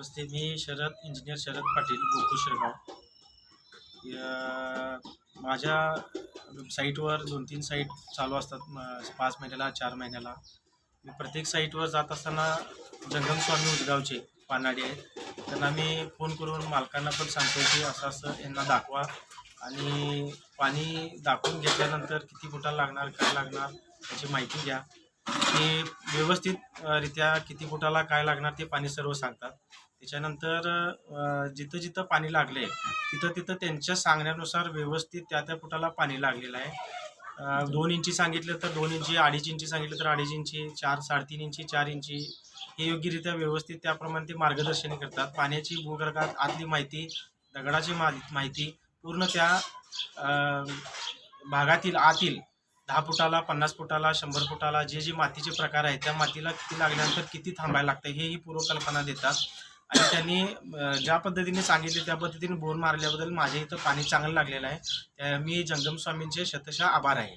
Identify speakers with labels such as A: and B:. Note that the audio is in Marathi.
A: नमस्ते मी शरद इंजिनियर शरद पाटील गोकुळ शिरगाव. या- माझ्या साईटवर दोन तीन साईट चालू असतात पाच महिन्याला चार महिन्याला. मी प्रत्येक साईटवर जात असताना जंगमस्वामी उजगावचे उदगावचे पानाडे आहेत. त्यांना मी फोन करून मालकांना पण सांगतो की असं असं यांना दाखवा. आणि पाणी दाखवून घेतल्यानंतर किती फुटाला लागणार काय लागणार याची माहिती घ्या. ते व्यवस्थितरित्या किती फुटाला काय लागणार ते पाणी सर्व सांगतात. त्याच्यानंतर जिथं जिथं पाणी लागले तिथं तिथं त्यांच्या सांगण्यानुसार व्यवस्थित त्या त्या फुटाला पाणी लागलेलं आहे. दोन इंची सांगितलं तर दोन इंची अडीच इंची सांगितलं तर अडीच इंची चार साडेतीन इंची चार इंची. हे योग्यरित्या व्यवस्थित त्याप्रमाणे ते मार्गदर्शन करतात. पाण्याची भूगर्भात आतली माहिती दगडाची मा माहिती पूर्ण त्या भागातील आतील दहा फुटाला पन्नास फुटाला शंभर फुटाला जे जे मातीचे प्रकार आहेत त्या मातीला किती लागल्यानंतर किती थांबायला लागतं हेही पूर्वकल्पना देतात. आणि त्यांनी ज्या पद्धतीने सांगितले त्या पद्धतीने बोर मारल्याबद्दल माझ्या इथं पाणी चांगलं लागलेलं आहे. त्या- मी जंगम स्वामींचे शतशः आभार आहे.